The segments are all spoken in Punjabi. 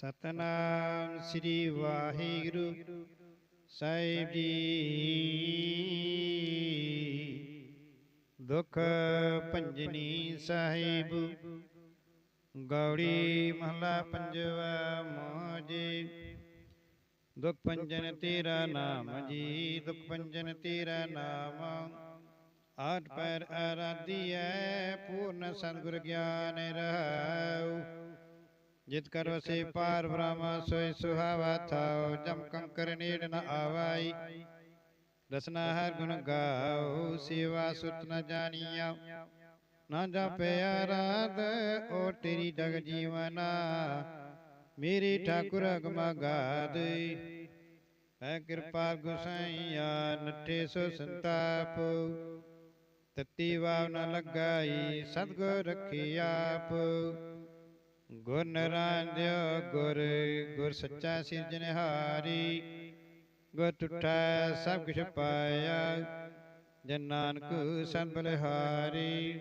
ਸਤਨਾਮ ਸ੍ਰੀ ਵਾਹਿਗੁਰੂ ਸਾਹਿਬ ਜੀ। ਦੁਖ ਭੰਜਨੀ ਸਾਹਿਬ, ਗੌੜੀ ਮਹਲਾ ਪੰਜਵਾ ਮੋਜੇ। ਦੁਖ ਭੰਜਨ ਤੇਰਾ ਨਾਮ ਜੀ, ਦੁਖ ਭੰਜਨ ਤੇਰਾ ਨਾਮ। ਆਠ ਪੈਰ ਆਰਾਧੀਐ, ਪੂਰਨ ਸਤਿਗੁਰ ਗਿਆਨ ਰਹਾਉ ਜਿਤ ਕਰ ਵਸੇ ਪਾਰ ਬ੍ਰਹਮ ਸੋਇ ਸੁਹਾਵਾ ਥਾਉ ਜਮ ਕੰਕਰ ਨੇੜ ਨ ਆਵਾਈ। ਰਸਨਾ ਹਰ ਗੁਣ ਗਾਉ ਸੇਵਾ ਸੁਤ ਨ ਜਾਣੀਆ। ਨਾ ਜਪਿਆ ਰਾਤ ਓ ਤੇਰੀ ਜਗ ਜੀਵਨਾ। ਮੇਰੀ ਠਾਕੁਰ ਅਗਮਾ ਗਾਦ। ਐ ਕਿਰਪਾ ਗੁਸਾਈਆ ਨੱਠੇ ਸੋ ਸੰਤਾਪ। ਤਤੀ ਵਾਵ ਨ ਲਗਾਈ ਸਤਗੁਰ ਰਖੀ ਆਪ। ਗੁਰ ਨਰਾਂਦਿਓ ਗੁਰ ਗੁਰ ਸੱਚਾ ਸਿਰਜਣਹਾਰੀ ਗੁਰ ਟੁੱਟਾ ਸਭ ਕੁਛ ਪਾਇਆ, ਜਨ ਨਾਨਕ ਸੰਤ ਬਲਿਹਾਰੀ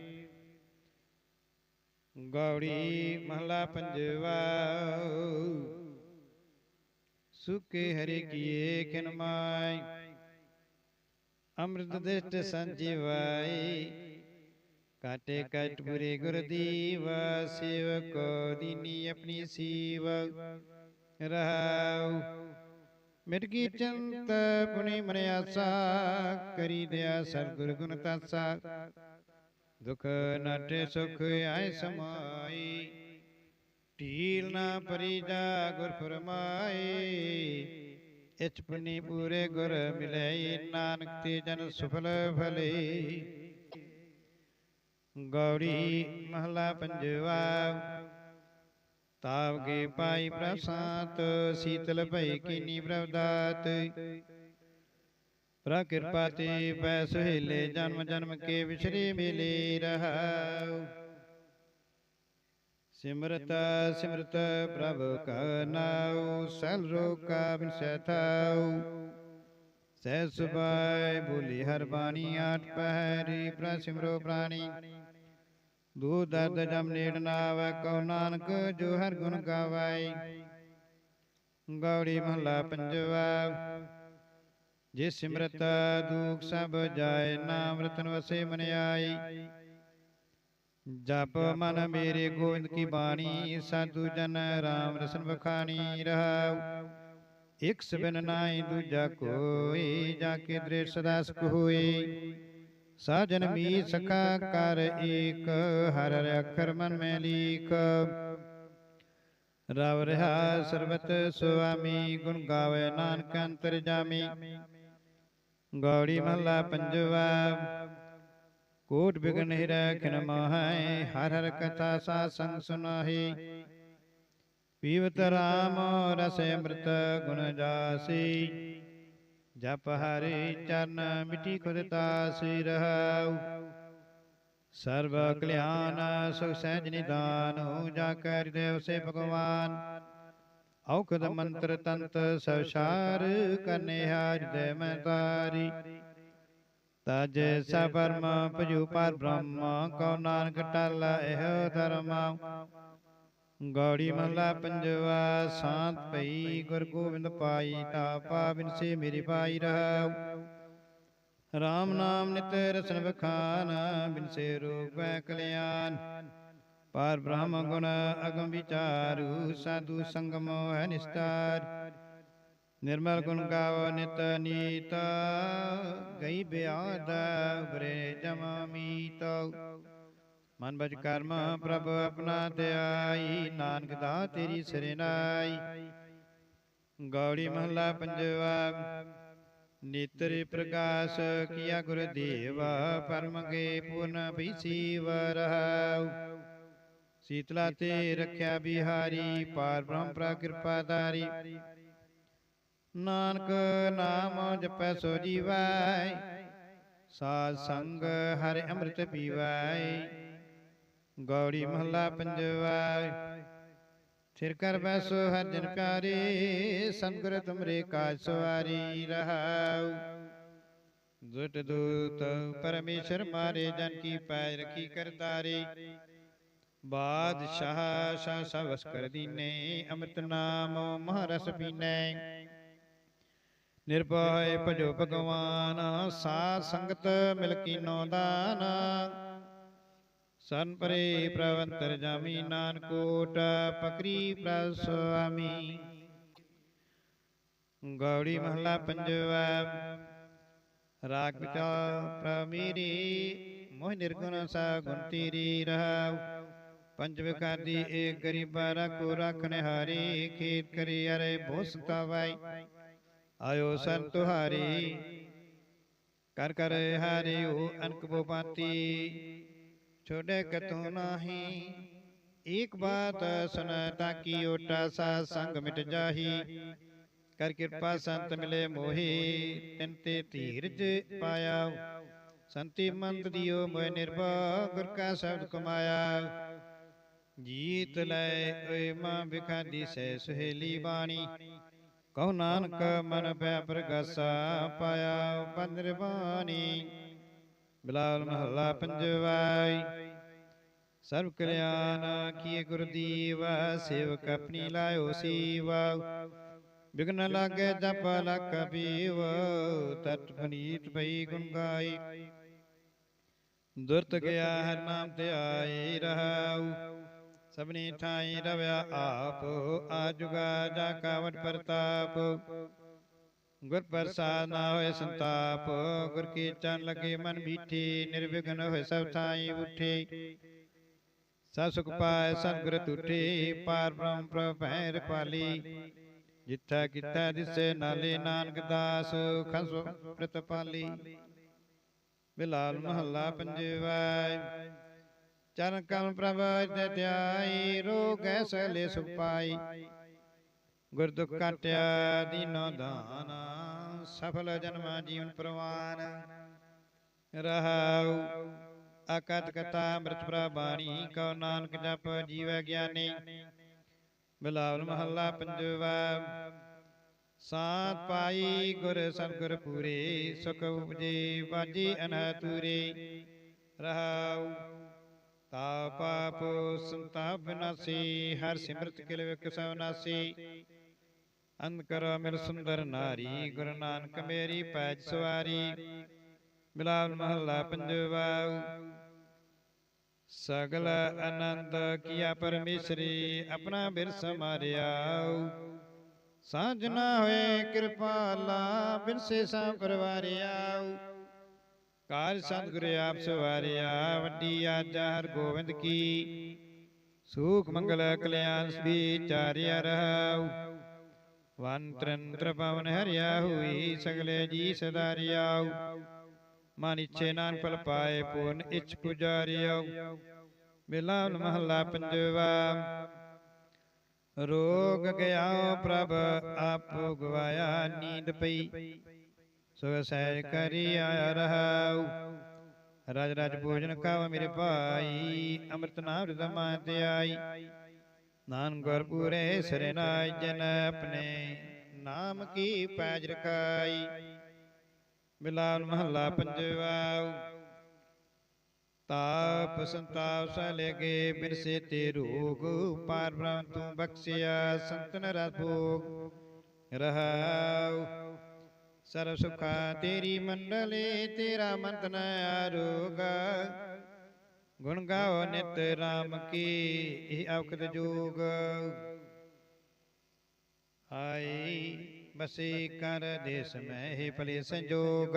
ਗੌੜੀ ਮਹਲਾ ਪੰਜਵਾ, ਸੁਕੇ ਹਰੇ ਕੀਏ ਕਿਨ ਮਾਈ। ਅੰਮ੍ਰਿਤ ਦਿਸ਼ਟ ਸੰਜੀਵਾਈ ਕਾਟੇ ਕਟ ਪੁਰੇ ਗੁਰ ਦੀਵਾ ਸੇਵਕੋ ਦੀਨੀ ਆਪਣੀ ਸੀਵ ਰਹਾਉ ਮਿਟ ਕੀ ਚੰਤ ਪੁਨੀ ਮਨ ਆਸਾ ਕਰੀ ਦਿਆ ਸਤਿਗੁਰ ਗੁਣ ਤਾਸਾ ਦੁਖ ਨਾਟੇ ਸੁਖ ਆਏ ਸਮਾਈ ਢੀਲ ਨਾ ਪਰਿਜਾ ਗੁਰ ਫਰਮਾਏ ਇਚ ਪੁਨੀ ਪੂਰੇ ਗੁਰ ਮਿਲੇ ਨਾਨਕ ਤੇ ਜਨ ਸੁਫਲ ਭਲੇ ਗੌੜੀ ਮਹਲਾ ਪੰਜਵਾ। ਤਾਵ ਕੇ ਪਾਈ ਪ੍ਰਸਾਦ ਸੀਤਲ ਭਈ ਕੀਨੀ ਪ੍ਰਵਦਾਤ। ਪ੍ਰਾ ਕਿਰਪਾ ਤੇ ਪੈ ਸੁਹੇਲੇ ਜਨਮ ਜਨਮ ਕੇ ਵਿਛਰੇ ਮਿਲੇ ਰਹਾਉ। ਸਿਮਰਤ ਸਿਮਰਤ ਪ੍ਰਭ ਕਾ ਨਾਉ ਸਲ ਰੋਕਾ ਬਿਨਸੈ ਥਾਉ। ਸਹਿ ਸੁਭਾਇ ਬੋਲੀ ਹਰ ਬਾਣੀ, ਆਠ ਪਹਿਰੀ ਪ੍ਰ ਸਿਮਰੋ ਪ੍ਰਾਣੀ। ਦੂ ਦਰਦ ਜਮ ਨੇੜ ਨਾ ਆਵੈ ਕਉ ਨਾਨਕ ਜੋ ਹਰ ਗੁਣ ਗਾਵਾਈ। ਗੌੜੀ ਮਹਲਾ ਪੰਜਵਾ ਜੇ ਸਿਮਰਤ ਦੁਖ ਸਭ ਜਾਏ, ਨਾਮ ਰਤਨ ਵਸੇ ਮਨ ਆਈ। ਜਪ ਮਨ ਮੇਰੇ ਗੋਬਿੰਦ ਕੀ ਬਾਣੀ, ਸਾਧੂ ਜਨ ਰਾਮ ਰਸਨ ਬਖਾਣੀ ਰਹਾਉ। ਇਕ ਸਬਨ ਨਾਹੀ ਦੂਜਾ ਕੋਈ ਜਾ ਕੇ ਦ੍ਰਿਸ਼ ਸੁਖ ਹੋਏ ਸਾਜਨ ਮੀ ਸਕਾ ਕਰ ਏਕ ਹਰ ਅਖਰ ਮਨ ਮੈਂ ਲੀਕ। ਰਵ ਰਹਾ ਸਰਬਤ ਸੁਆਮੀ ਗੁਣ ਗਾਵੇ ਨਾਨਕ ਅੰਤਰ ਜਾਮੀ। ਗੌੜੀ ਮਹਲਾ ਪੰਜਵਾ ਕੋਟ ਬਿਗਨ ਹਿ ਰਖਨ ਮੋਹੈ ਹਰ ਹਰ ਕਥਾ ਸਾ ਸੰਗ ਸੁਨਾਹੀ। ਪੀਵਤ ਰਾਮ ਰਸ ਅੰਮ੍ਰਿਤ ਗੁਣ ਜਾਸੀ। ਜਪ ਹਰੀ ਚਰਨ ਮਿਟੀ ਖੁਦ ਤਾਸੀ ਰਹਾਉ। ਸਰਬ ਕਲਿਆਣ ਸੁਖ ਸਹਿਜ ਨਿਦਾਨ ਜਾ ਕੈ ਹਿਰਦੈ ਵਸੇ ਭਗਵਾਨ। ਔਖਦ ਮੰਤਰ ਤੰਤ ਸਵਸ਼ਾਰ ਕਰਨੇ ਹਿਰਦੈ ਮੈਂ ਤਾਰੀ। ਤਜ ਸਬਰਮ ਭਜੂ ਪਰ ਬ੍ਰਹਮ ਕਉ ਨਾਨਕ ਟਲ ਇਹ ਧਰਮ ਗੌੜੀ ਮਹਲਾ ਪੰਜਵਾ ਸ਼ਾਂਤ ਭਈ ਗੁਰ ਗੋਬਿੰਦ ਪਾਈ ਤਾ ਪਾ ਬਿਨਸੇ ਮੇਰੀ ਪਾਈ ਰਹਾਉ। RAM ਨਾਮ ਨਿਤ ਰਸਨ ਬਖਾਨ ਬਿਨਸੇ ਰੂਪੈ ਕਲਿਆਣ। ਪਰ ਬ੍ਰਹਮ ਗੁਣ ਅਗਮ ਵਿਚਾਰੂ ਸਾਧੂ ਸੰਗਮ ਹੈ ਨਿਸਤਾਰ। ਨਿਰਮਲ ਗੁਣ ਗਾਵ ਨਿਤ ਨੀਤ। ਗਈ ਬਿਆਦ ਬਰੇ ਜਮ ਮੀਤ। ਮਨ ਬਜ ਕਰਮ ਪ੍ਰਭ ਆਪਣਾ ਧਿਆਈ। ਨਾਨਕ ਦਾ ਤੇਰੀ ਸਰਨਾਈ ਗੌੜੀ ਮਹਲਾ ਪੰਜਵਾ। ਨੇਤਰ ਪ੍ਰਕਾਸ਼ ਕੀਆ ਗੁਰ ਦੇਵਾ ਪਰਮ ਗੇ ਪੂਰਨ ਭਈ ਰਹਾਉ। ਸੀਤਲਾ ਤੇ ਰਖਿਆ ਬਿਹਾਰੀ ਪਾਰ ਬ੍ਰਹਮ ਪ੍ਰਾ ਕਿਰਪਾ ਧਾਰੀ ਨਾਨਕ ਨਾਮ ਜਪੈ ਸੋ ਜੀਵੈ। ਸਾਧ ਸੰਗ ਹਰਿ ਅੰਮ੍ਰਿਤ ਪੀਵੈ। ਗੌੜੀ ਮਹੱਲਾ ਪੰਜਵਾ ਸਿਰ ਕਰ ਬੈਸੋ ਹਰ ਜਨ ਪਿਆਰੇ, ਸੰਗਰ ਤੁਮਰੇ ਕਾਜ ਸਵਾਰੀ ਰਹਾਉ। ਦੁਟ ਦੂਤ ਪਰਮੇਸ਼ਰ ਮਾਰੇ, ਜਨ ਕੀ ਪੈਰ ਰਖੀ ਕਰਤਾਰੇ। ਬਾਦਸ਼ਾਹ ਸ਼ਾ ਸਵਸ ਕਰ ਦੀਨੇ, ਅੰਮ੍ਰਿਤ ਨਾਮ ਮਹਾਰਸ ਪੀਨੈ। ਨਿਰਭੈ ਭਜੋ ਭਗਵਾਨ, ਸਾਧ ਸੰਗਤ ਮਿਲ ਕੀਨੋ ਦਾਨ। ਸਨ ਪਰੇ ਪ੍ਰਵੰਤਰ ਜਾਮੀ ਨਾਨਕੋਟ, ਪਕਰੀ ਪ੍ਰਭ ਗੌੜੀ ਮਹਲਾ ਪੰਜਵਾ, ਰਾਗ ਪਿਤਾ ਪ੍ਰਮੀਰੀ, ਮੋਹ ਨਿਰਗੁਣ ਸਾ ਗੁਣ ਤੀਰੀ ਰਹਾਉ। ਪੰਜ ਵਿਕਾਰੀ ਏਕ ਗਰੀਬਾ ਰਖੋ ਰਖਨ ਹਾਰੀ ਖੇਤ ਕਰੀ ਅਰੇ ਭੋਸਤਾ ਵਾਈ ਆਇਓ ਸਰ ਤੁਹਾਰੀ, ਕਰ ਕਰ ਹਾਰਿਓ ਅਨਕ ਬੋਪਾਤੀ ਛੋੜੇ ਕਤੂ ਨਾਹੀ। ਏਕ ਬਾਤ ਸੁਨ ਤਾਕੀ ਓਟਾ ਸਾ ਸੰਗ ਮਿਟ ਜਾਹੀ। ਕਰ ਕਿਰਪਾ ਸੰਤ ਮਿਲੇ ਮੋਹੀ ਤੇ ਧੀਰਜ ਪਾਇਆ ਸੰਤੀ ਮੰਤ ਦਿਓ ਮੋਇ ਨਿਰਭਉ ਗੁਰ ਕਾ ਸ਼ਬਦ ਕਮਾਇਆ। ਜੀਤ ਲੈ ਓਏ ਮਾਂ ਬਿਖਾਦੀ ਸਹਿ ਸੁਹੇਲੀ ਬਾਣੀ। ਕਉ ਨਾਨਕ ਮਨ ਪੈ ਪ੍ਰਗਾਸਾ ਪਾਇਆ। ਬੰਦਰ ਬਾਣੀ ਬਿਲਾਲ ਮਹੱਲਾ ਪੰਜਵਾਈ। ਸਰਬ ਕਲਿਆਣ ਕੀਏ ਗੁਰ ਸੇਵਕ ਆਪਣੀ ਲਾਇਓ ਸੀਵਾ ਬਿਗਨ ਲਾਗੇ ਜਪ ਲਖ ਪੀਵ, ਤਤ ਫਨੀਤ ਪਈ ਗੁਣ ਗਾਈ। ਦੁਰਤ ਗਿਆ ਹਰ ਨਾਮ ਤੇ ਆਈ ਰਹਾਉ। ਸਭਨੀ ਠਾਈ ਰਵਿਆ ਆਪ ਆਜੁਗਾ ਜਾ ਕਾਵਟ ਪ੍ਰਤਾਪ। ਗੁਰ ਪ੍ਰਸਾਦ ਨਾ ਹੋਏ ਸੰਤਾਪ ਗੁਰ ਕੀ ਚਰਨ ਲਗੇ ਮਨ ਮੀਠੀ ਨਿਰਵਿਘਨ ਹੋਏ ਸਭ ਥਾਈ ਉਠੇ। ਸਾ ਸੁਖ ਪਾਏ ਸਤਿਗੁਰ ਤੁਠੇ ਪਾਰ ਬ੍ਰਹਮ ਪ੍ਰਭ ਰਖਵਾਲੀ ਜਿੱਥਾ ਕੀਤਾ ਦਿਸੇ ਨਾਲੇ ਨਾਨਕ ਦਾਸ ਖਸ ਪ੍ਰਤਪਾਲੀ ਬਿਲਾਲ ਮਹੱਲਾ ਪੰਜਵਾ ਚਰਨ ਕਮ ਪ੍ਰਭ ਤੇ ਧਿਆਈ ਰੋਗ ਐਸਲੇ ਸੁਪਾਈ। ਗੁਰ ਦੁਖ ਕਾਟਿਆ ਦੀਨੋ ਦਾਨ ਸਫਲ ਜਨਮ ਜੀਵਨ ਪ੍ਰਵਾਨ। ਰਹਾਉ ਅਕਤ ਕਤਾ ਅੰਮ੍ਰਿਤ ਪ੍ਰਬਾਣੀ ਕਉ ਨਾਨਕ ਜਪ ਜੀਵ ਗਿਆਨੀ। ਬਿਲਾਵਲ ਮਹੱਲਾ ਪੰਜਵਾ। ਸਾਤ ਪਾਈ ਗੁਰ ਸਤਿਗੁਰ ਪੂਰੇ ਸੁਖ ਉਪਜੇ ਬਾਜੀ ਅਨਹਤੂਰੇ ਰਹਾਉ। ਤਾ ਪਾਪ ਸੰਤਾਪ ਵਿਨਾਸੀ ਹਰ ਸਿਮਰਤ ਕਿਲ ਵਿਕ ਸਭ ਨਾਸੀ। ਅੰਧ ਕਰੋ ਮਿਲ ਸੁੰਦਰ ਨਾਰੀ, ਗੁਰੂ ਨਾਨਕ ਮੇਰੀ ਪੈਜ ਸਵਾਰੀ। ਬਿਲਾਵਲ ਮਹੱਲਾ ਪੰਜਵਾ ਸਗਲ ਆਨੰਦ ਕੀਆ ਪਰਮੇਸ਼ਰੀ, ਆਪਣਾ ਬਿਰਸ ਮਾਰਿਆਉ। ਸਾਂਝ ਨਾ ਹੋਏ ਕਿਰਪਾਲਾ ਬਿਰਸੇ ਸਾ ਪਰਵਾਰਿਆਉ। ਕਾਰ ਸਤਿਗੁਰੇ ਆਪ ਸਵਾਰਿਆ, ਵੱਡੀ ਆਜਾ ਹਰ ਗੋਬਿੰਦ ਕੀ। ਸੂਖ ਮੰਗਲ ਕਲਿਆਣ ਵਿਚਾਰਿਆ ਰਹਾਉ। ਵਨ ਤ੍ਰੰਤਰ ਪਵਨ ਹਰਿਆ ਹੋਈ ਸਗਲੇ ਜੀ ਸਦਾਰਿਆਉ ਮਨ ਇਛੇ ਨਾਨ ਪਲ ਪਾਏ, ਪੂਰਨ ਇਛ ਪੁਜਾਰਿਓ। ਬਿਲਾਵਲ ਮਹੱਲਾ ਪੰਜਵਾ, ਰੋਗ ਗਿਆ ਪ੍ਰਭ, ਆਪੋ ਗਵਾਇਆ ਨੀਂਦ ਪਈ। ਸੋ ਸਹਿਜ ਕਰੀ ਆਇਆ ਰਹਾਉ। ਰਾਜ ਰਾਜ ਭੋਜਨ ਖਾਵ ਮੇਰੇ ਭਾਈ, ਅੰਮ੍ਰਿਤ ਨਾਮ ਰਦਮਾ ਤੇ ਆਈ ਨਾਨ ਗੁਰ ਪੂਰੇ ਸਰਨਾਈ ਜਨ ਆਪਣੇ ਨਾਮ ਕੀ ਪੈਜ ਰਖਾਈ? ਬਿਲਾਲ ਮਹੱਲਾ ਪੰਜਵਾ ਤਾਪ ਸੰਤਾਪ ਸਲਗੇ ਬਿਰਸੇ ਤੇ ਰੋਗ ਪਾਰ ਬ੍ਰਹਮ ਤੂੰ ਬਖਸ਼ਿਆ ਸੰਤਨ ਰਸ ਭੋਗ ਰਹਾਉ। ਸਰਬ ਸੁਖਾ ਤੇਰੀ ਮੰਡਲੇ ਤੇਰਾ ਮੰਤਨ ਆਰੋਗ ਗੁਣ ਗਾਓ ਨਿਤ ਰਾਮ ਕੀ, ਇਹ ਔਖਦ ਜੋਗ। ਆਈ ਬਸੇ ਕਰ ਦੇਸ ਮੈਂ ਹੀ ਭਲੇ ਸੰਜੋਗ।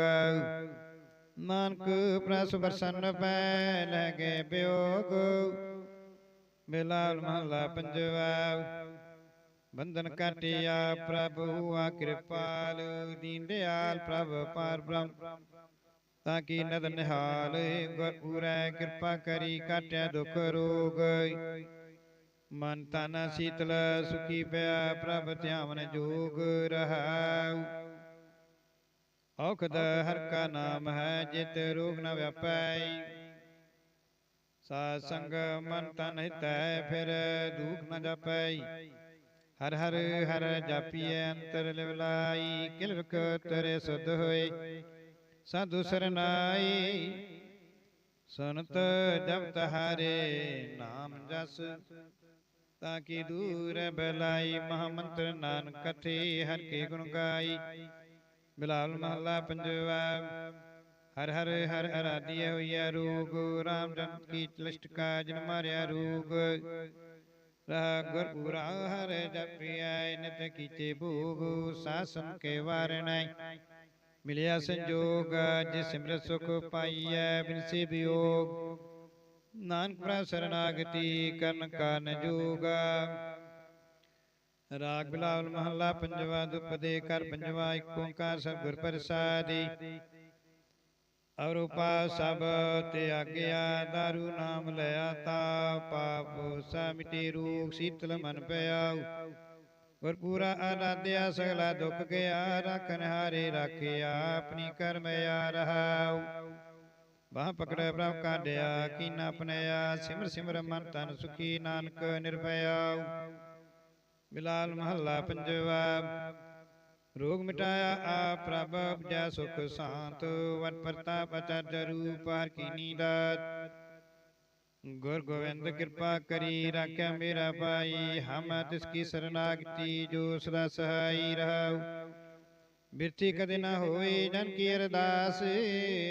ਨਾਨਕ ਪ੍ਰਸ ਬਰਸਨ ਪੈ ਲਗੇ ਬਿਯੋਗ ਬਿਲਾਲ ਮਹਲਾ ਪੰਜਵਾ, ਬੰਧਨ ਕਾਟਿਆ ਪ੍ਰਭੂ ਆ ਕਿਰਪਾਲ, ਦੀਨ ਦਿਆਲ ਪ੍ਰਭ ਪਾਰ ਬ੍ਰਹਮ। ਤਾਂ ਕੀ ਨਦ ਨਿਹਾਲ ਗੁਰ ਪੂਰੈ ਕਿਰਪਾ ਕਰੀ ਕਾਟਿਆ ਦੁਖ ਰੋਗ ਮਨ ਤਨ ਸੀਤਲ ਸੁਖੀ ਪਿਆ ਪ੍ਰਭ ਧਿਆਵਨ ਜੋਗ ਰਹਾਉ। ਔਖਦ ਹਰ ਕਾ ਨਾਮ ਹੈ ਜਿਤ ਰੋਗ ਨ ਵਿਆਪੈ ਸਾਧ ਸੰਗ ਮਨ ਤਨ ਹਿਤੈ ਫਿਰ ਦੁਖ ਨ ਜਾਪੈ ਹਰ ਹਰ ਹਰ ਜਾਪੀਐ ਅੰਤਰ ਲਿਵਲਾਈ। ਕਿਲਵਕ ਤਰੇ ਸੁਧ ਹੋਏ। ਸਾਧੂ ਸਰਨਾਈ ਸੁਨਤ ਜਬ ਤਹਾਰੇ ਨਾਮ ਜਸ। ਤਾਂ ਕੀ ਦੂਰ ਬਲਾਈ ਮਹਾਮੰਤਰ ਨਾਨਕ ਕਥੇ ਹਰ ਕੇ ਗੁਣ ਗਾਈ। ਬਿਲਾਲ ਮਹੱਲਾ ਪੰਜਵਾ ਹਰ ਹਰ ਹਰ ਅਰਾਧਿਆ ਹੋਈਆ ਰੋਗ ਰਾਮਚੰਦ ਕੀ ਚਲਿਸ਼ਟਕਾ ਜਨ ਮਾਰਿਆ ਰੋਗ ਰਹ ਗੁਰ ਪੂਰਾ ਹਰ ਜਪਿਆ ਨਿਤ ਕੀਤੇ ਭੋਗ ਸਾਸਨ ਕੇ ਵਾਰਣੈ ਮਿਲਿਆ ਸੰਜੋਗ ਜਿਸ ਸਿਮਰਤ ਸੁਖ ਪਾਈਐ ਬਿਨਸੇ ਵਿਯੋਗ ਨਾਨਕ ਪ੍ਰਭ ਸਰਨਾਗਤੀ ਕਰਨ ਕਾਨ ਜੋਗਾ। ਰਾਗ ਬਿਲਾਵਲ ਮਹੱਲਾ ਪੰਜਵਾ ਦੁਪਦੇ ਕਰ ਪੰਜਵਾ ਇੱਕ ਓੰਕਾਰ ਸਤਿਗੁਰ ਪ੍ਰਸਾਦੀ ਅਰੂਪਾ ਸਭ ਤਿਆਗਿਆ ਦਾਰੂ ਨਾਮ ਲਿਆ ਤਾ ਪਾਪ ਸਾ ਮਿਟੇ ਰੋਗ ਸੀਤਲ ਮਨ ਪਿਆ ਗੁਰ ਪੂਰਾ ਆਰਾਧਿਆ ਸਗਲਾ ਦੁੱਖ ਗਿਆ ਰੱਖਨ ਹਾਰੇ ਰਾਖਿਆ ਆਪਣੀ ਕਰਮ ਆ ਰਹਾਉ ਬਾਹ ਪਕੜੈ ਪ੍ਰਭ ਕਾਢਿਆ, ਕੀਨਾ ਆਪਣਿਆ ਸਿਮਰ ਸਿਮਰ ਮਨ ਤਨ ਸੁਖੀ ਨਾਨਕ ਨਿਰਭਇਆ। ਬਿਲਾਲ ਮਹੱਲਾ ਪੰਜਵਾ, ਰੋਗ ਮਿਟਾਇਆ ਆ ਪ੍ਰਭ, ਉਪਜਾ ਸੁਖ ਸ਼ਾਂਤ, ਵਟ ਪ੍ਰਤਾਪ ਅਚਰਜ ਰੂਪ ਹਰ ਕੀਨੀ ਦਾਤ ਗੁਰ ਗੋਬਿੰਦ ਕਿਰਪਾ ਕਰੀ ਰਾਖਿਆ ਮੇਰਾ ਭਾਈ ਹਮ ਤਿਸ ਕੀ ਸਰਨਾਗਤੀ ਜੋ ਸਦਾ ਸਹਾਈ ਰਹਾਉ। ਬਿਰਥੀ ਕਦੇ ਨਾ ਹੋਏ ਜਨ ਕੀ ਅਰਦਾਸ।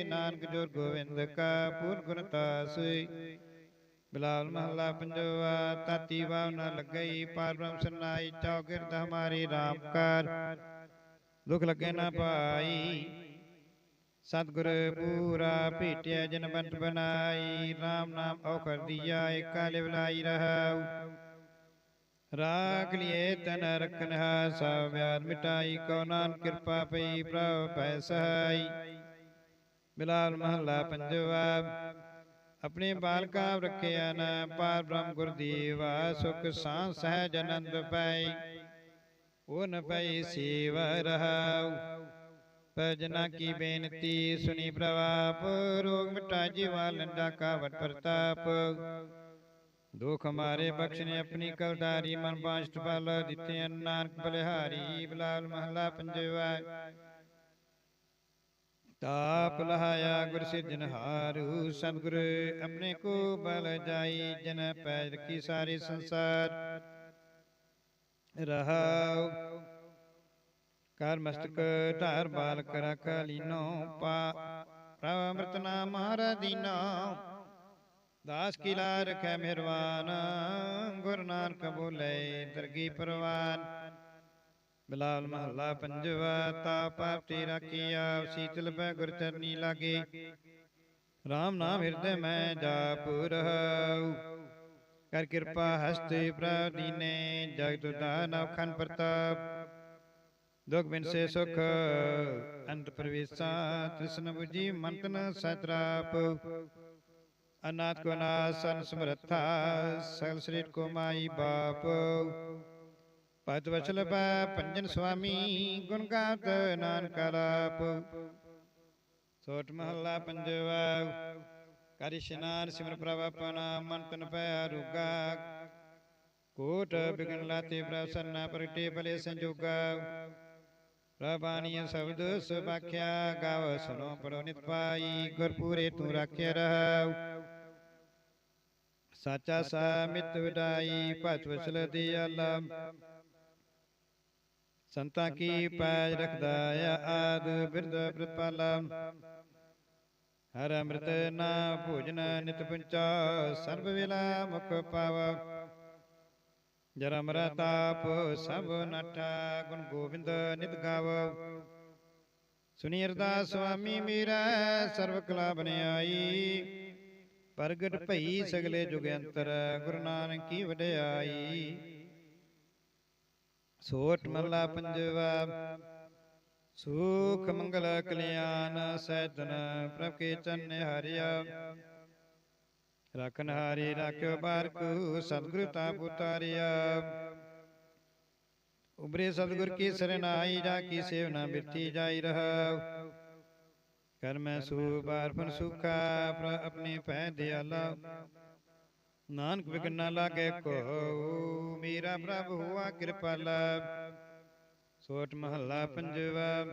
ਨਾਨਕ ਜੋਰ ਗੋਬਿੰਦ ਕਾ ਪੂਰਨ ਗੁਣ ਤਾਸ ਬਿਲਾਲ ਮਹੱਲਾ ਪੰਜਵਾ ਤਾਤੀ ਵਾਵ ਨ ਲੱਗਈ ਪਾਰ ਬ੍ਰਹਮ ਸਰਨਾਈ ਚੌਕਿਰਦ ਹਮਾਰੀ ਰਾਮ ਕਾਰ। ਦੁਖ ਲੱਗੇ ਨਾ ਪਾਈ ਸਤਿਗੁਰ ਪੂਰਾ ਭੇਟਿਆ ਜਨ ਬੰਤ ਬਨਾਈ RAM ਨਾਮ ਔਖਰ ਦੀਆ ਏਕਾ ਲਿਵਲਾਈ ਰਹਾਉ ਰਾਖ ਲਿਏ ਤਨ ਰਖਨ ਹਾ ਸਭ ਵਿਆਦ ਮਿਟਾਈ ਕਉ ਨਾਨਕ ਕਿਰਪਾ ਪਈ ਪ੍ਰਭ ਪੈ ਸਹਾਈ ਬਿਲਾਲ ਮਹੱਲਾ ਪੰਜਵਾ ਆਪਣੇ ਬਾਲਕਾ ਰੱਖਿਆ ਨ ਪਾਰ ਬ੍ਰਹਮ ਗੁਰਦੀਵਾ ਸੁਖ ਸਾਂ ਸਹਿਜ ਆਨੰਦ ਪਾਈ ਉਹ ਨ ਪਈ ਸੇਵ ਰਹਾਉ ਭਜਨਾ ਕੀ ਬੇਨਤੀ? ਸੁਣੀ ਪ੍ਰਵਾਪ ਰੋਗ ਮਿਟਾ ਜੀਵਾ ਲੰਡਾ ਕਾ ਵਟ ਪ੍ਰਤਾਪ। ਦੁਖ ਮਾਰੇ ਬਖਸ਼ਨੇ ਆਪਣੀ ਕਵਦਾਰੀ ਮਨ ਬਾਸ਼ਟ ਬਲ ਦਿੱਤੇ ਨਾਨਕ ਬਲਿਹਾਰੀ ਬਲਾਲ ਮਹਲਾ ਪੰਜਵਾ। ਤਾਪ ਲਹਾਇਆ ਗੁਰ ਸਿਰਜਨਹਾਰੂ ਸਤਿਗੁਰ ਆਪਣੇ ਕੋ ਬਲ ਜਾਈ ਜਨ ਪੈ ਰਖੀ ਸਾਰੇ ਸੰਸਾਰ। ਰਹਾਉ। ਕਰ ਮਸਤਕ ਧਾਰ ਬਾਲਕ ਰਖ ਲੀਨੋ ਪਾ। ਪ੍ਰਭ ਅੰਮ੍ਰਿਤ ਨਾਮ ਹਰ ਦੀਨੋ। ਦਾਸ ਕੀ ਰਖੈ ਮਿਹਰਵਾਨ ਗੁਰ ਨਾਨਕ ਬੋਲੇ ਦਰਗੀ ਪਰਵਾਨ। ਬਿਲਾਲ ਮਹੱਲਾ ਪੰਜਵਾ ਤਾ ਪਾਪਤੀ ਰਾਖੀਆ ਸੀਤਲ ਪੈ ਗੁਰ ਚਰਨੀ ਲਾਗੇ। RAM ਨਾਮ ਹਿਰਦੇ ਮੈਂ ਜਾਪ ਰਹਾਉ ਕਰ ਕਿਰਪਾ ਹਸਤੇ ਪ੍ਰਭ ਦੀਨੇ ਜਗਤ ਦਾਨਵ ਖਨ ਪ੍ਰਤਾਪ। ਦੁਖ ਬਿਨ ਸੇ ਸੁਖ ਅੰਤ ਪ੍ਰਵੇਸ਼ਾ ਤ੍ਰਿਸ਼ਨ 부ਜੀ ਮੰਤਨ ਸਤਰਾਪ। ਅਨਾਥ ਕੋ ਨਾਸਨ ਸਮਰਥਾ ਸਗਲ ਸ੍ਰੀਟ ਕੋ ਮਾਈ ਬਾਪ। ਪਤ ਵਚਲ ਪੈ ਪੰਜਨ ਸੁਆਮੀ ਗੁਣ ਗਾਤ ਨਾਨਕ ਆਲਾਪ ਸੋਟ ਮਹੱਲਾ ਪੰਜਵਾ ਕਰਿ ਇਸ਼ਨਾਨ ਸਿਮਰ ਪ੍ਰਭ ਆਪਣਾ ਮਨ ਤਨ ਪੈ ਰੁਗਾ ਕੋਟ ਬਿਗਨ ਲਾਤੇ ਪ੍ਰਭ ਸਰਨਾ ਪ੍ਰਗਟੇ ਭਲੇ ਸੰਜੋਗਾ। ਪ੍ਰਭਾਨੀය ਸ਼ਬਦ ਸੁਭਾਖਿਆ ਗਾਵ ਸੁਨੋ ਪੜੋ ਨਿਤ ਪਾਈ ਗੁਰ ਪੂਰੇ ਤੂੰ ਰਾਖਿਆ ਰਹਾਉ। ਸਾਚਾ ਸਾ ਮਿਤ ਵਿਡਾਈ ਭਜ ਵਸਲ ਦਿਆਲਾ ਸੰਤਾਂ ਕੀ ਪੈਜ ਰਖਦਾ ਆਦ ਬਿਰਦ ਪ੍ਰਤਪਾਲਾ ਹਰ ਅੰਮ੍ਰਿਤ ਨਾ ਭੋਜਨ ਨਿਤ ਪੁੰਚਾ ਸਰਬ ਵੇਲਾ ਮੁਖ ਪਾਵਾ। ਜਰ ਅਮਰਾ ਸਭ ਨਟਾ, ਗੁਣ ਗੋਬਿੰਦ ਨਿਤ ਗਾਵ। ਸੁਨੀ ਅਰਦਾਸ ਸੁਆਮੀ ਮੇਰਾ ਸਰਬ ਕਲਾ ਬਨਿਆਈ ਪ੍ਰਗਟ ਭਈ ਸਗਲੇ ਜੁਗ ਅੰਤਰ, ਗੁਰੂ ਨਾਨਕ ਕੀ ਵਡਿਆਈ। ਸੋਟ ਮਹਲਾ ਪੰਜਵਾ, ਸੁਖ ਮੰਗਲ ਕਲਿਆਣ ਸੈਦਨ ਪ੍ਰਭ ਕੇ ਚੰਨ ਹਰਿਆ ਰਖਨ ਹਾਰੀ ਰਾਖਿਓ ਬਾਰਕੂ ਸਤਿਗੁਰੂ ਤਾ ਪੁਤਾਰਿਆ। ਉਬਰੇ ਸਤਿਗੁਰ ਕੀ ਸਰਨਾਈ, ਜਾ ਕੀ ਸੇਵਨਾ ਬਿਰਤੀ ਜਾਈ ਰਹਾ ਕਰ ਸੂ ਬਾਰਪਨ ਸੁਖਾ ਪ੍ਰ ਆਪਣੀ ਪੈ ਦਿਆਲਾ। ਨਾਨਕ ਵਿਗਨਾ ਨਾ ਲਾਗੇ ਕੋ ਮੇਰਾ ਪ੍ਰਭ ਹੁਆ ਕਿਰਪਾਲਾ। ਸੋਟ ਮਹੱਲਾ ਪੰਜਵਾ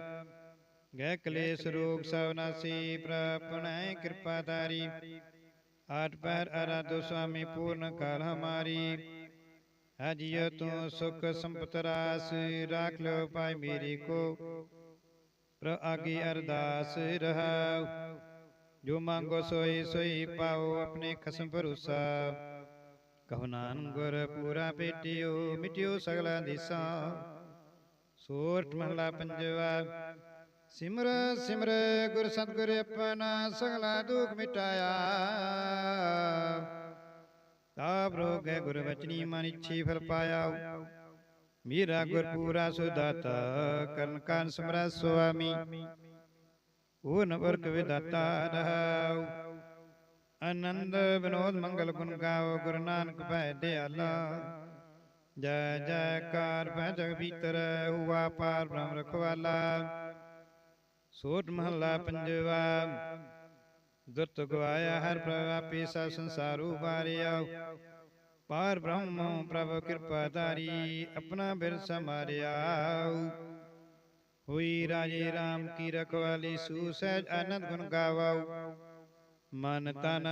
ਗੈ ਕਲੇਸ਼ ਰੋਗ ਸਭ ਨਾਸੀ ਪ੍ਰਪਣੈ ਕਿਰਪਾ ਆਠ ਪੈਰ ਅਰਾਧੋ ਸੁਆਮੀ ਪੂਰਨ ਕਰ ਹਮਾਰੀ। ਹਜਿਓ ਤੂੰ ਸੁਖ ਸੰਪਤ ਰਾਸ, ਰਾਖ ਲੋ ਪਾਈ ਮੇਰੀ ਕੋ। ਪ੍ਰਭ ਆਗੀ ਅਰਦਾਸ ਰਹਾਉ, ਜੋ ਮੰਗੋ ਸੋਈ ਸੋਈ ਪਾਓ ਆਪਣੇ ਖਸਮ ਭਰੂਸਾ। ਕਹੋ ਨਾਨਕ ਗੁਰ ਪੂਰਾ ਭੇਟਿਓ ਮਿਟਿਓ ਸਗਲਾ ਦਿਸਾ ਸੋਰਠ ਮਹਲਾ ਪੰਜਵਾ ਸਿਮਰ ਸਿਮਰ, ਗੁਰ ਸਤਿਗੁਰ ਆਪਣਾ ਸਗਲਾ ਦੁਖ ਮਿਟਾਇਆ। ਤਾਪ ਰੋਗੈ ਗੁਰ ਵਚਨੀ, ਮਨ ਇੱਛੀ ਫਲ ਪਾਇਆ। ਮੀਰਾ ਗੁਰ ਪੂਰਾ ਸੁਦਾਤਾ, ਕਰਨ ਕਾਨ ਸਮਰਾ ਸੁਆਮੀ। ਉਹ ਵਰਗ ਵਿਦਾਤਾ ਰਹਾਉ। ਆਨੰਦ ਵਿਨੋਦ ਮੰਗਲ ਗੁਣ ਗਾਓ, ਗੁਰੂ ਨਾਨਕ ਭੈ ਦਿਆਲਾ। ਜੈ ਜੈਕਾਰ ਭੈ ਜਗ ਭੀਤਰ, ਹੁਆ ਪਾਰ ਬ੍ਰਹਮ ਰਖਵਾਲਾ। ਸੋਟ ਮਹੱਲਾ ਪੰਜਵਾ। ਦੁਰਤ ਗਵਾਇਆ ਹਰ ਪ੍ਰਭਾਪੀ ਸਾ ਸੰਸਾਰੂ ਬਾਰਿਆ ਪਾਰ ਬ੍ਰਹਮ ਪ੍ਰਭ ਕਿਰਪਾ ਧਾਰੀ, ਆਪਣਾ ਬਿਰ ਸਮਾਰਿਆ ਹੋਈ ਰਾਜੇ RAM ਕੀ ਰਖਵਾਲੀ ਸੂ ਸਹਿਜ ਆਨੰਦ ਗੁਣ ਗਾਵਾਉ ਮਨ ਤਨ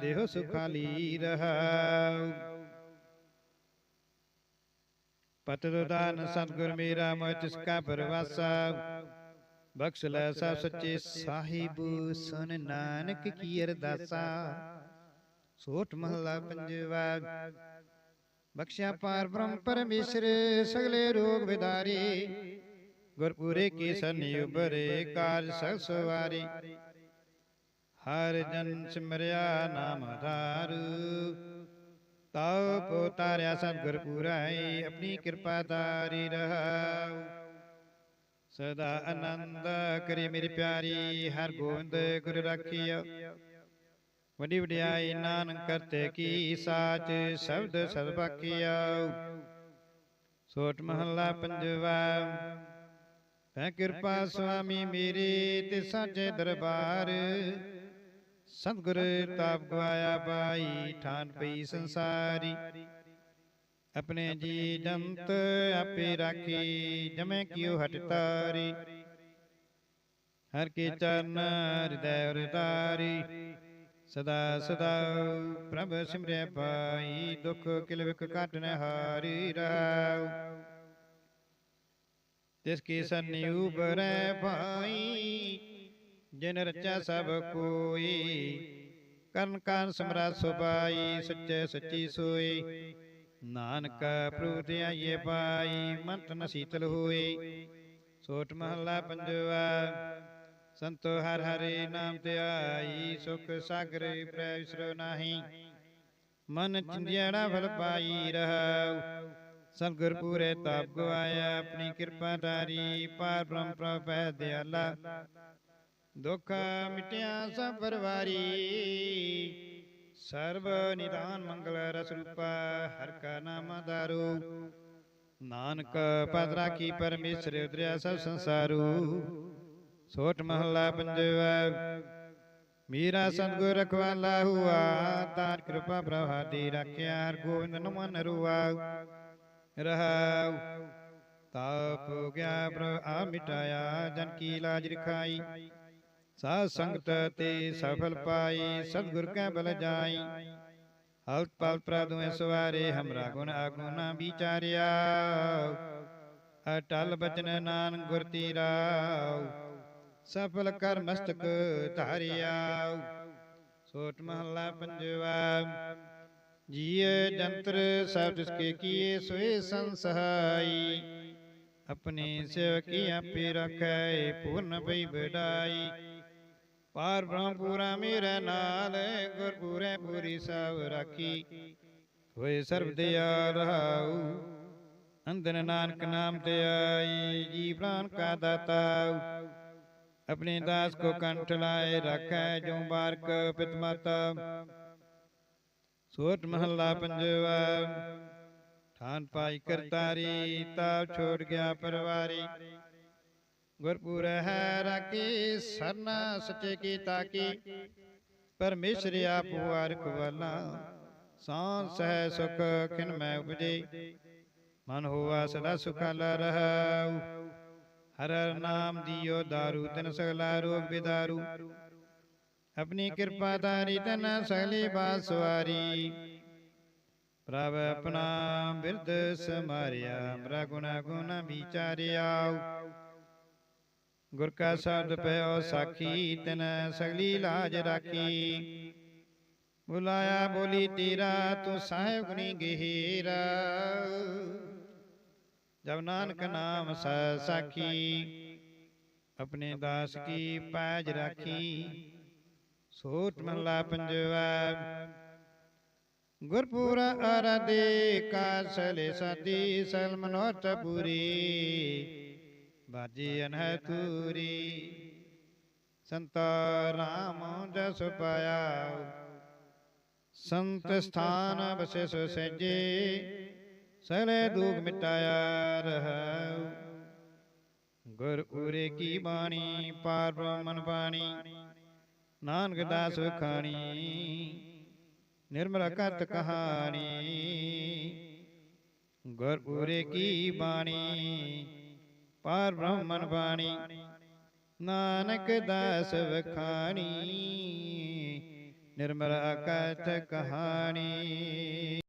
ਦੇਹ ਸੁਖਾਲੀ ਰਹਾਉ ਪਤ ਦਾਨ ਸਤਿਗੁਰ ਮੇਰਾ ਮੋਹ ਤਿਸ ਕਾ ਪਰਵਾਸਾ। ਬਖਸ਼ ਲੈ ਸਭ ਸੱਚੇ ਸਾਹਿਬ ਸੁਨ ਨਾਨਕ ਕੀ ਅਰਦਾਸਾ। ਸੋਠ ਮਹਲਾ ਪੰਜਵਾ। ਬਖਸ਼ਿਆ ਪਾਰ ਬ੍ਰਹਮ ਪਰਮੇਸ਼ਰ ਸਗਲੇ ਰੋਗ ਵਿਦਾਰੀ। ਗੁਰਪੂਰੇ ਕੀ ਸਨੀ ਉਬਰੇ ਕਾਜ ਸਗ ਸਵਾਰੀ। ਹਰ ਜਨ ਸਿਮਰਿਆ ਨਾਮ ਧਾਰੂ ਤਾਉ ਕੋ ਤਾਰਿਆ ਸਤਿਗੁਰ ਪੁਰਾਈ ਆਪਣੀ ਕਿਰਪਾ ਤਾਰੀ ਰਹਾਉ। ਸਦਾ ਆਨੰਦ ਕਰੇ ਮੇਰੀ ਪਿਆਰੀ, ਹਰ ਗੋਬਿੰਦ ਗੁਰ ਰਾਖੀਓ। ਵੱਡੀ ਵਡਿਆਈ ਨਾਨਕ ਕਰਤੇ ਕੀ ਸਾਚ, ਸ਼ਬਦ ਸਦ ਬਾਕੀਓ। ਸੋਟ ਮਹੱਲਾ ਪੰਜਵਾ ਹੈ ਕਿਰਪਾ ਸੁਆਮੀ ਮੇਰੇ ਤੇ ਸਾਚੇ ਦਰਬਾਰ। ਸਤਿਗੁਰ ਤਾਪ ਗਵਾਇਆ ਬਾਈ ਠਾਨ ਪਈ ਸੰਸਾਰੀ। ਆਪਣੇ ਜੀ ਜੰਤ ਆਪੇ ਰਾਖੀ ਜਮੈ ਕਿਉ ਹਟ ਤਾਰੀ ਹਰ ਕੇ ਚਰਨ ਹਿਰਦੈ ਉਰਤਾਰੀ ਸਦਾ ਸਦਾ ਪ੍ਰਭ ਸਿਮਰੈ ਪਾਈ ਦੁਖ ਕਿਲ ਵਿਕ ਕਾਟਨ ਹਾਰੀ ਰਾਉ ਤਿਸ ਕੀ ਸੰਨੀ ਉਬਰੈ ਭਾਈ ਜਿਨ ਰਚਿਆ ਸਭ ਕੋਈ ਕਰਨ ਕਾਨ ਸਮਰਾ ਸੁਭਾਈ ਸੱਚੇ ਸੱਚੀ ਸੋਈ ਨਾਨਕ ਪ੍ਰਭੂ ਤੇ ਆਈਏ ਪਾਈ ਮੰਤ ਨ ਸੀਤਲ ਹੋਈ ਸੋਟ ਮਹੱਲਾ ਪੰਜਵਾ। ਸੰਤੋ ਹਰ ਹਰੇ ਨਾਮ ਤੇ ਆਈ ਸੁਖ ਸਾਗਰ ਪ੍ਰੈ ਵਿਸਰੋ ਨਾਹੀ। ਮਨ ਚਿੰਦਿਆੜਾ ਫਲ ਪਾਈ ਰਹਾਉ। ਸਤਿਗੁਰ ਪੂਰੇ ਤਾਪ ਗਵਾਇਆ ਆਪਣੀ ਕਿਰਪਾ ਧਾਰੀ ਪਾਰ ਬ੍ਰਹਮ ਪ੍ਰਭੈ ਦਿਆਲਾ। ਦੁਖ ਮਿਟਿਆ ਸਭ ਪਰਵਾਰੀ ਸਰਬ ਨਿਦਾਨ ਮੰਗਲ ਰਸ ਰੂਪਾ ਹਰ ਕਾ ਨਾਮ ਦਾਰੂ। ਨਾਨਕ ਪਦ ਰਾਖੀ ਪਰਮੇਸ਼ਰ ਉਦਰਿਆ ਸਭ ਸੰਸਾਰੂ। ਸੋਟ ਮਹੱਲਾ ਪੰਜਵਾ, ਮੀਰਾ ਸਤਗੁਰ ਰਖਵਾਲਾ ਹੁਆ ਤਾਰ ਕਿਰਪਾ ਪ੍ਰਭਾਦੀ ਰੱਖਿਆ, ਹਰ ਗੋਬਿੰਦ ਨੂੰ ਮਨ ਰਹਾਉ, ਤਾਪ ਗਿਆ ਪ੍ਰਭ, ਆ ਮਿਟਾਇਆ, ਜਨ ਕੀ ਲਾਜ ਰਖਾਈ। ਸਾਧ ਸੰਗਤ ਤੇ ਸਫਲ ਪਾਈ ਸਤਿਗੁਰ ਕੈ ਬਲ ਜਾਈ। ਹਲਤ ਪਲ ਪ੍ਰਦੁਏ ਸਵਾਰੇ ਹਮਰਾ ਗੁਣ ਆਗੂ ਨਾ ਵਿਚਾਰਿਆ। ਅਟਲ ਬਚਨ ਨਾਨਕ ਗੁਰ ਤੀਰਾਉ ਸਫਲ ਕਰ ਮਸਤਕ ਧਾਰਿਆ ਸੋਟ ਮਹੱਲਾ ਪੰਜਵਾ। ਜੀਏ ਜੰਤਰ ਸਭ ਤਿਸ ਕੇ ਕੀਏ ਸੋਏ ਸੰਸਹਾਈ। ਆਪਣੇ ਸੇਵਕੀ ਆਪੇ ਰਖੈ ਪੂਰਨ ਭਈ ਬਡਾਈ ਪਾਰ ਬ੍ਰਹਮ ਪੂਰਾ ਮੇਰੇ ਨਾਲ ਗੁਰ ਪੂਰੇ ਪੂਰੀ ਸਭ ਰਾਖੀ ਹੋਏ ਸਰਬ ਦਿਆਲ ਰਹਾਉ ਅੰਦਨ ਨਾਨਕ ਨਾਮ ਤੇ ਆਈ ਜੀ ਪ੍ਰਾਨ ਕਾ ਦਾਤਾ ਆਪਣੇ ਦਾਸ ਕੋ ਕੰਠ ਲਾਏ ਰੱਖੈ ਜੋ ਬਾਰਕ ਪਿਤ ਮਾਤਾ ਸੋਟ ਮਹੱਲਾ ਪੰਜਵਾ ਠਾਨ ਪਾਈ ਕਰਤਾਰੀ ਤਾਪ ਛੋੜ ਗਿਆ ਪਰਵਾਰੀ ਗੁਰਪੁਰ ਹੈ ਰਾਖੀ, ਸਰਨਾ ਸੱਚੇ ਕੀ? ਤਾਕੀ ਪਰਮੇਸ਼ਰ ਆਪ ਵਾਰਕ ਵਾਲਾ ਸਾਂ ਸਹਿ ਸੁਖ, ਕਿਨ ਮੈਂ ਉਪਜੇ। ਮਨ ਹੋਆ ਸਦਾ ਸੁਖਾਲਾ ਰਹਾਉ ਹਰ ਹਰ ਨਾਮ ਦਿਓ ਦਾਰੂ, ਤਿਨ ਸਗਲਾ ਰੋਗ ਬਿਦਾਰੂ। ਆਪਣੀ ਕਿਰਪਾ ਧਾਰੀ ਤਨ ਸਗਲੀ ਬਾਤ ਪ੍ਰਭ ਆਪਣਾ ਬਿਰਦ ਸਮਾਰਿਆ ਮਰਾ ਗੁਣਾ ਗੁਣ ਵਿਚਾਰਿਆ। ਗੁਰ ਕਾ ਸ਼ਬਦ ਪਿਓ ਸਾਖੀ ਤਨ ਸਗਲੀ ਲਾਜ ਰਾਖੀ। ਬੁਲਾਇਆ ਬੋਲੀ ਤੇਰਾ ਤੂੰ ਸਾਹਿਬ ਗੁਣੀ ਗਹਿਰਾ। ਜਬ ਨਾਨਕ ਨਾਮ ਸ ਸਾਖੀ। ਆਪਣੇ ਦਾਸ ਕੀ ਪੈਜ ਰਾਖੀ। ਸੋਟ ਮਹਲਾ ਪੰਜਵਾ। ਗੁਰਪੂਰਾ ਆਰਾਧੇ ਕਾਸਲੇ ਸਾਦੀ ਸਲ ਮਨੋਤ ਪੂਰੀ। ਬਾਜੀ ਅਨਹ ਤੂਰੀ ਸੰਤ ਰਾਮ ਜਸ ਪਾਇਆ ਸੰਤ ਸਥਾਨ ਬਸੇ ਸੋ ਸਜੇ। ਸਗਲੇ ਦੁਖ ਮਿਟਾਇਆ ਰਹਾਉ। ਗੁਰ ਉਰੇ ਕੀ ਬਾਣੀ ਪਾਰ ਬ੍ਰਹਮਨ ਬਾਣੀ। ਨਾਨਕ ਦਾਸ ਖਾਣੀ। ਨਿਰਮਲ ਕਤ ਕਹਾਣੀ। ਗੁਰ ਉਰੇ ਕੀ ਬਾਣੀ ਪਾਰ ਬ੍ਰਹਮਨ ਬਾਣੀ। ਨਾਨਕ ਦਾਸ ਵਖਾਣੀ। ਨਿਰਮਲ ਅਕਥ ਕਹਾਣੀ।